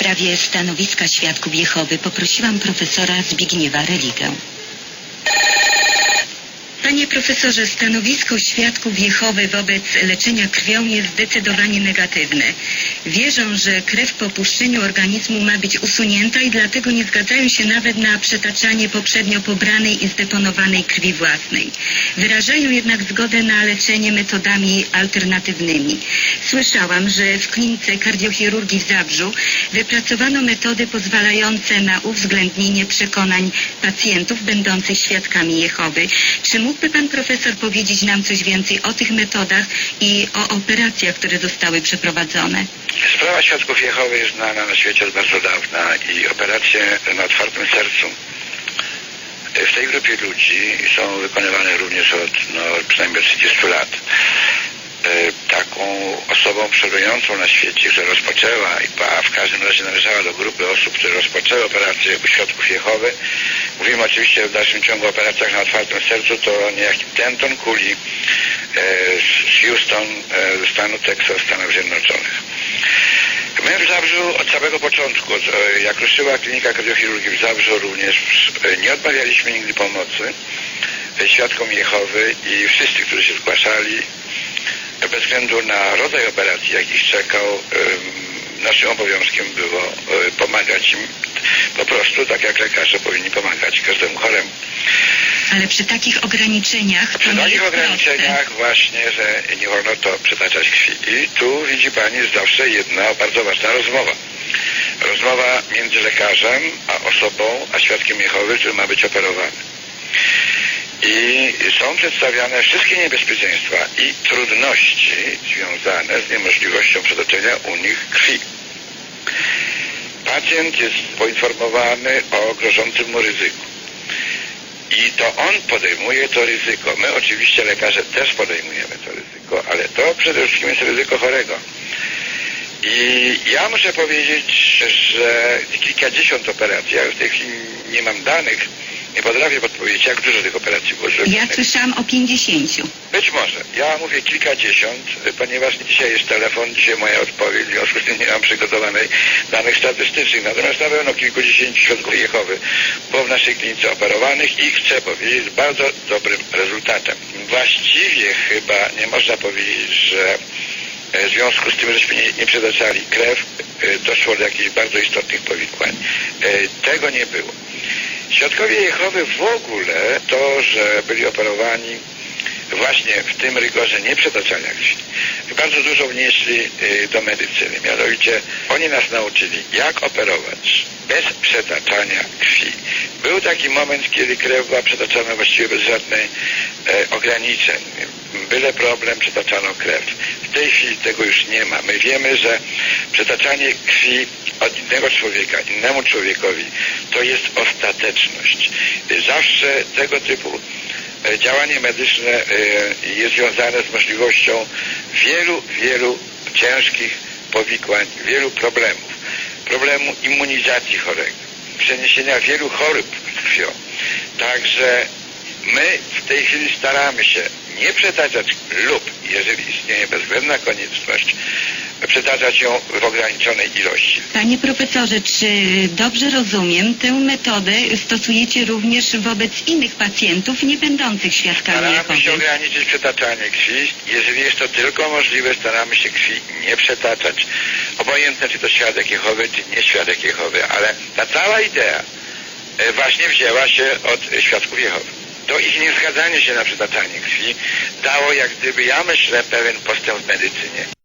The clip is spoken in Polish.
sprawie stanowiska świadków Jehowy poprosiłam profesora Zbigniewa Religę. Panie profesorze, stanowisko świadków Jehowy wobec leczenia krwią jest zdecydowanie negatywne. Wierzą, że krew po opuszczeniu organizmu ma być usunięta i dlatego nie zgadzają się nawet na przetaczanie poprzednio pobranej i zdeponowanej krwi własnej. Wyrażają jednak zgodę na leczenie metodami alternatywnymi. Słyszałam, że w klinice kardiochirurgii w Zabrzu wypracowano metody pozwalające na uwzględnienie przekonań pacjentów będących świadkami Jehowy. Czy mógłby pan profesor powiedzieć nam coś więcej o tych metodach i o operacjach, które zostały przeprowadzone? Sprawa świadków Jehowy jest znana na świecie od bardzo dawna i operacje na otwartym sercu w tej grupie ludzi są wykonywane również od no, przynajmniej 30 lat. E, Taką osobą przebyjącą na świecie, która rozpoczęła, a w każdym razie należała do grupy osób, które rozpoczęły operację u świadków Jehowy. Mówimy oczywiście w dalszym ciągu o operacjach na otwartym sercu, to niejaki Denton Cooley e, z Houston, ze stanu Texas, Stanów Zjednoczonych. My w Zabrzu od samego początku, e, jak ruszyła klinika kardiochirurgii w Zabrzu również, e, nie odmawialiśmy nigdy pomocy e, świadkom Jehowy i wszyscy, którzy się zgłaszali, bez względu na rodzaj operacji, jakich czekał, naszym obowiązkiem było e, pomagać im po prostu, tak jak lekarze powinni pomagać każdemu choremu. Ale przy takich ograniczeniach Przy takich proste. ograniczeniach właśnie, że nie wolno to przytaczać krwi. I tu widzi Pani zawsze jedna bardzo ważna rozmowa. Rozmowa między lekarzem, a osobą, a świadkiem Jehowy, który ma być operowany. I są przedstawiane wszystkie niebezpieczeństwa i trudności związane z niemożliwością przetoczenia u nich krwi. Pacjent jest poinformowany o grożącym mu ryzyku. I to on podejmuje to ryzyko. My oczywiście lekarze też podejmujemy to ryzyko, ale to przede wszystkim jest ryzyko chorego. I ja muszę powiedzieć, że kilkadziesiąt operacji, ja już w tej chwili nie mam danych, nie potrafię podpowiedzieć, jak dużo tych operacji było Ja zrobionych. słyszałam o 50. Być może. Ja mówię kilkadziesiąt, ponieważ dzisiaj jest telefon, dzisiaj moja odpowiedź, w związku z tym nie mam przygotowanej danych statystycznych. Natomiast na pewno kilkudziesięciu świadków Jehowy było w naszej klinice operowanych i chcę powiedzieć z bardzo dobrym rezultatem. Właściwie chyba nie można powiedzieć, że e, w związku z tym, żeśmy nie, nie przetaczali krew, e, doszło do jakichś bardzo istotnych powikłań. E, Tego nie było. Świadkowie Jehowy w ogóle to, że byli operowani właśnie w tym rygorze nieprzetaczania krwi, bardzo dużo wnieśli y, do medycyny. Mianowicie oni nas nauczyli, jak operować bez przetaczania krwi. Był taki moment, kiedy krew była przetaczana właściwie bez żadnych e, ograniczeń. Byle problem, przetaczano krew. W tej chwili tego już nie ma. My wiemy, że przetaczanie krwi od innego człowieka, innemu człowiekowi, to jest ostateczność. Zawsze tego typu e, działanie medyczne e, jest związane z możliwością wielu, wielu ciężkich powikłań, wielu problemów. Problemu immunizacji chorego, przeniesienia wielu chorób krwią. Także my w tej chwili staramy się nie przetaczać lub, jeżeli istnieje bezwzględna konieczność, przetaczać ją w ograniczonej ilości. Panie profesorze, czy dobrze rozumiem, tę metodę stosujecie również wobec innych pacjentów nie będących świadkami Staramy się ograniczyć przetaczanie krwi. Jeżeli jest to tylko możliwe, staramy się krwi nie przetaczać. Obojętne, czy to świadek Jehowy, czy nie świadek Jehowy, ale ta cała idea e, właśnie wzięła się od świadków Jehowy. To ich niezgadzanie się na przetaczanie krwi dało jak gdyby, ja myślę, pewien postęp w medycynie.